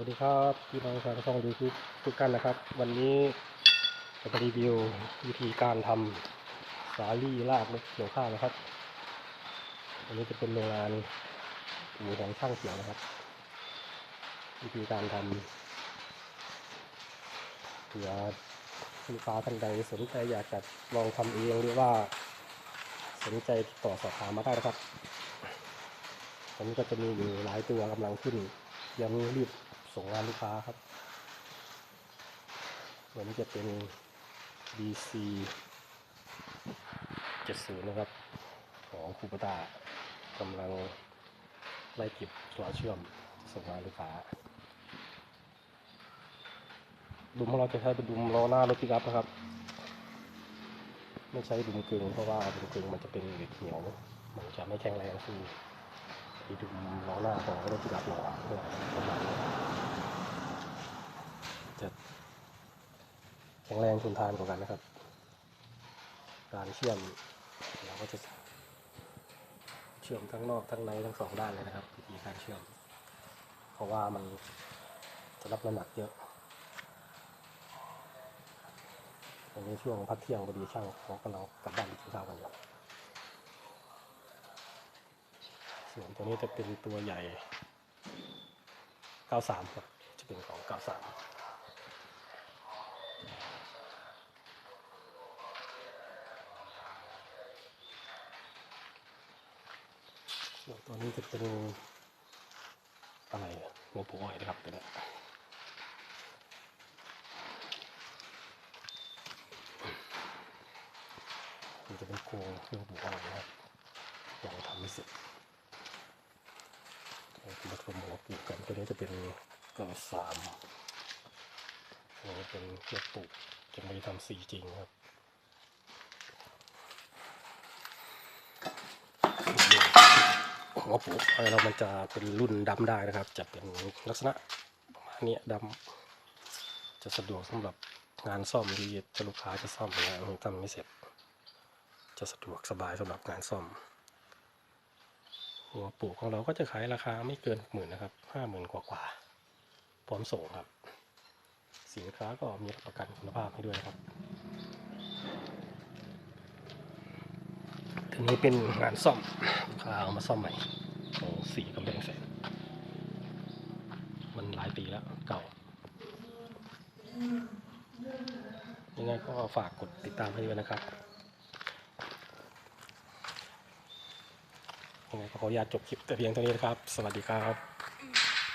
วัสดีครับพี่น้องชาวช่องยูทูบทุกท่านนะครับ วันนี้จะมารีวิววิธีการทำสาลี่ลากรถเกี่ยวข้าวนะครับ อันนี้จะเป็นโรงงานอู่ของช่างเขียวนะครับ วิธีการทำเผื่อลูกค้าท่านใดสนใจอยากจะลองทำเองหรือว่า สนใจติดต่อสอบถามมาได้นะครับตอนนี้ก็จะมีอยู่หลายตัวกำลังขึ้นยังรีบ ส่งงานลูกค้าครับ ตัวนี้จะเป็น BC 70 นะครับ ของคูปตากำลังไล่เก็บตัวเชื่อมส่งงานลูกค้าดุมของเราจะใช้เป็นดุมล้อหน้ารถปิกัพนะครับ ไม่ใช้ดุมกึ่งเพราะว่าดุมกึ่งมันจะเป็นเหล็กเหนียวมันจะไม่แข็งแรงคือที่ดุมล้อหน้าของรถปิกอัพเราเนี่ยประมาณนี้จะ แข็งแรงทนทานกว่ากันนะครับ การเชื่อมเราก็จะเชื่อมทั้งนอกทั้งในทั้งสองด้านเลยนะครับวิธีการเชื่อม เพราะว่ามันจะรับน้ำหนักเยอะวันนี้ช่วงพักเที่ยงพอดีช่างเขากำลังกลับบ้านกินข้าวกันอยู่ส่วนตัวนี้จะเป็นตัวใหญ่ 93 ครับ จะเป็นของ 93 ส่วน ตัวนี้จะเป็นอะไรหัวปูอ้อยนะครับตัวนี้มันจะเป็นโครงเครื่องปูอ้อยนะครับยังทำไม่เสร็จเราจะมาทำหัวปูกันตัวนี้จะเป็นกอสามตัวนี้เป็นหัวปูจะไม่ได้ทำสีจริงครับ หัวปลูกอเรามันจะเป็นรุ่นดำได้นะครับ จะเป็นลักษณะประมาณนี้ยดำจะสะดวกสำหรับงานซ่อมที่จะลูกค้าจะซ่อมงานทำไม่เสร็จ จะสะดวกสบายสำหรับงานซ่อม หัวปลูกของเราก็จะขายราคาไม่เกินหมื่นนะครับห้าหมื่นกว่ากว่าพร้อมส่งครับ สินค้าก็มีรับประกันคุณภาพให้ด้วยนะครับ อันี้เป็นงานซ่อมลูกค้าเอามาซ่อมใหม่โอ้สีกำแพงแสนมันหลายปีแล้วเก่า ยังไงก็ฝากกดติดตามให้ด้วยนะครับยังไงก็ขออนุญาตจบคลิปแต่เพียงเท่านี้นะครับ สวัสดีครับ